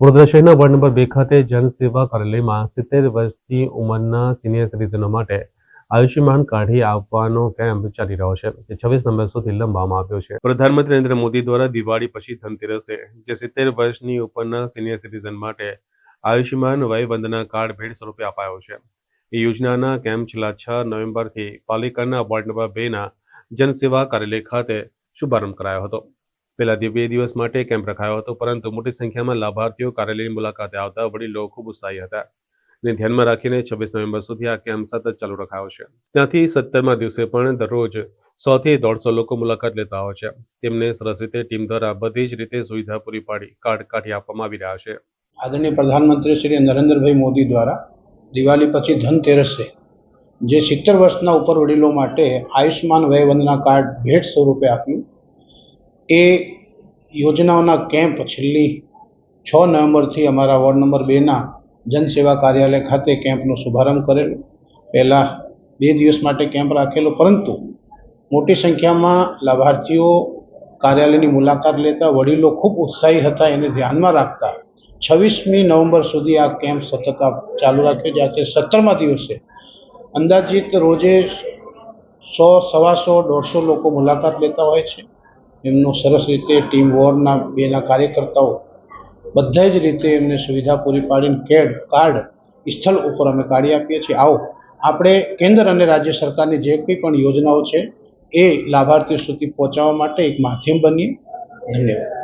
વડોદરા શહેરના ward number બે ખાતે જનસેવા કાર્યાલયમાં સિત્તેર વર્ષથી ઉંમરના સિનિયર સિટીઝનો માટે આયુષ્યમાન કાઢી આપવાનો કેમ્પ ચાલી રહ્યો છે, જે છવ્વીસ નવેમ્બર સુધી લંબાવવામાં આવ્યો છે. પ્રધાનમંત્રી નરેન્દ્ર મોદી દ્વારા દિવાળી પછી ધનતેરસે, જે સિત્તેર વર્ષની ઉપરના સિનિયર સિટીઝન માટે આયુષ્યમાન વય વંદના કાર્ડ ભેટ સ્વરૂપે અપાયો છે. એ યોજનાના કેમ્પ છેલ્લા છ નવેમ્બરથી પાલિકાના વોર્ડ નંબર બેના જનસેવા કાર્યાલય ખાતે શુભારંભ કરાયો હતો. પહેલા બે દિવસ માટે કેમ્પ રખાયો હતો, પરંતુ મોટી સંખ્યામાં લાભાર્થીઓ કાર્યાલયની મુલાકાતે આવતા વડીલો ખૂબ ઉત્સાહી હતા ને ધ્યાનમાં રાખીને છવ્વીસ નવેમ્બર સુધી આ કેમ્પ સતત ચાલુ રખાયો છે. ત્યાંથી સત્તરમા દિવસે પણ દરરોજ સો થી દોઢસો લોકો મુલાકાત લેતા હોય છે. તેમને સરસ રીતે ટીમ દ્વારા બધી જ રીતે સુવિધા પૂરી પાડી, કાર્ડ કાઢી આપવામાં આવી રહ્યા છે. આદરણીય પ્રધાનમંત્રી શ્રી નરેન્દ્રભાઈ મોદી દ્વારા દિવાળી પછી ધનતેરસે, જે સિત્તેર વર્ષના ઉપર વડીલો માટે આયુષ્માન વયવંદના કાર્ડ ભેટ સ્વરૂપે આપ્યું. એ યોજનાઓના કેમ્પ છેલ્લી છ નવેમ્બરથી અમારા વોર્ડ નંબર બેના જનસેવા કાર્યાલય ખાતે કેમ્પનો શુભારંભ કરેલો. પહેલાં બે દિવસ માટે કેમ્પ રાખેલો, પરંતુ મોટી સંખ્યામાં લાભાર્થીઓ કાર્યાલયની મુલાકાત લેતા વડીલો ખૂબ ઉત્સાહી હતા, એને ધ્યાનમાં રાખતા છવ્વીસમી નવેમ્બર સુધી આ કેમ્પ સતત ચાલુ રાખ્યો આજે સત્તરમા દિવસે અંદાજિત રોજે સો, સવાસો, દોઢસો લોકો મુલાકાત લેતા હોય છે. એમનું સરસ રીતે ટીમ વોર્ડના બેના કાર્યકર્તાઓ બધા જ રીતે એમને સુવિધા પૂરી પાડીને કેડ, કાર્ડ સ્થળ ઉપર અમે કાઢી આપીએ છીએ. આવો, આપણે કેન્દ્ર અને રાજ્ય સરકારની જે કંઈ પણ યોજનાઓ છે, એ લાભાર્થીઓ સુધી પહોંચાડવા માટે એક માધ્યમ બનીએ. ધન્યવાદ.